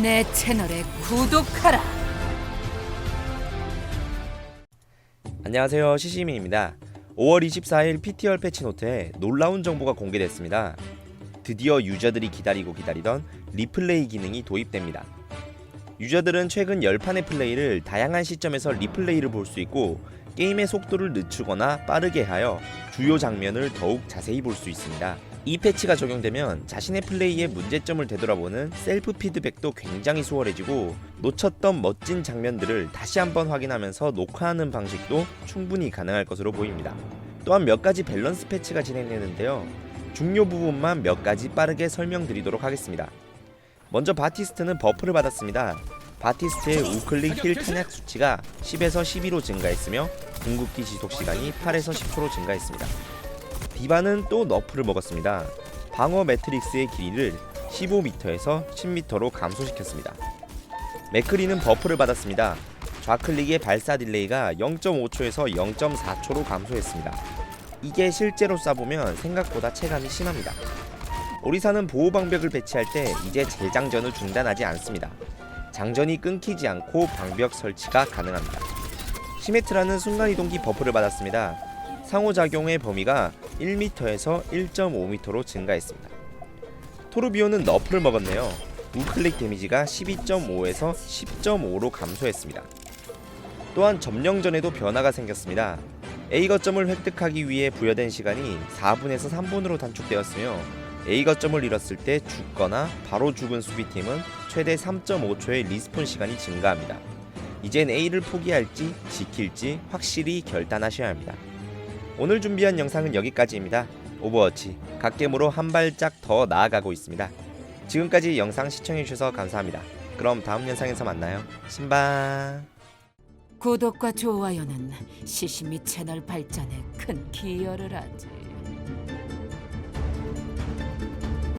내 채널에 구독하라. 안녕하세요. 시시민입니다. 5월 24일 PTR 패치노트에 놀라운 정보가 공개됐습니다. 드디어 유저들이 기다리고 기다리던 리플레이 기능이 도입됩니다. 유저들은 최근 10판의 플레이를 다양한 시점에서 리플레이를 볼 수 있고 게임의 속도를 늦추거나 빠르게 하여 주요 장면을 더욱 자세히 볼 수 있습니다 이 패치가 적용되면 자신의 플레이의 문제점을 되돌아보는 셀프 피드백도 굉장히 수월해지고 놓쳤던 멋진 장면들을 다시 한번 확인하면서 녹화하는 방식도 충분히 가능할 것으로 보입니다. 또한 몇 가지 밸런스 패치가 진행되는데요. 중요 부분만 몇 가지 빠르게 설명드리도록 하겠습니다. 먼저 바티스트는 버프를 받았습니다. 바티스트의 우클릭 힐 탄약 수치가 10에서 12로 증가했으며 궁극기 지속 시간이 8에서 10초로 증가했습니다. 디바는 또 너프를 먹었습니다. 방어 매트릭스의 길이를 15m에서 10m로 감소시켰습니다. 맥크리는 버프를 받았습니다. 좌클릭의 발사 딜레이가 0.5초에서 0.4초로 감소했습니다. 이게 실제로 쏴보면 생각보다 체감이 심합니다. 오리사는 보호 방벽을 배치할 때 이제 재장전을 중단하지 않습니다. 장전이 끊기지 않고 방벽 설치가 가능합니다. 시메트라는 순간이동기 버프를 받았습니다. 상호작용의 범위가 1m에서 1.5m로 증가했습니다. 토르비오는 너프를 먹었네요. 우클릭 데미지가 12.5에서 10.5로 감소했습니다. 또한 점령전에도 변화가 생겼습니다. A 거점을 획득하기 위해 부여된 시간이 4분에서 3분으로 단축되었으며 A 거점을 잃었을 때 죽거나 바로 죽은 수비팀은 최대 3.5초의 리스폰 시간이 증가합니다. 이젠 A를 포기할지 지킬지 확실히 결단하셔야 합니다. 오늘 준비한 영상은 여기까지입니다. 오버워치 갓겜으로 한 발짝 더 나아가고 있습니다. 지금까지 영상 시청해주셔서 감사합니다. 그럼 다음 영상에서 만나요. 신방. 구독과 좋아요는 시시미 채널 발전에 큰 기여를 하지.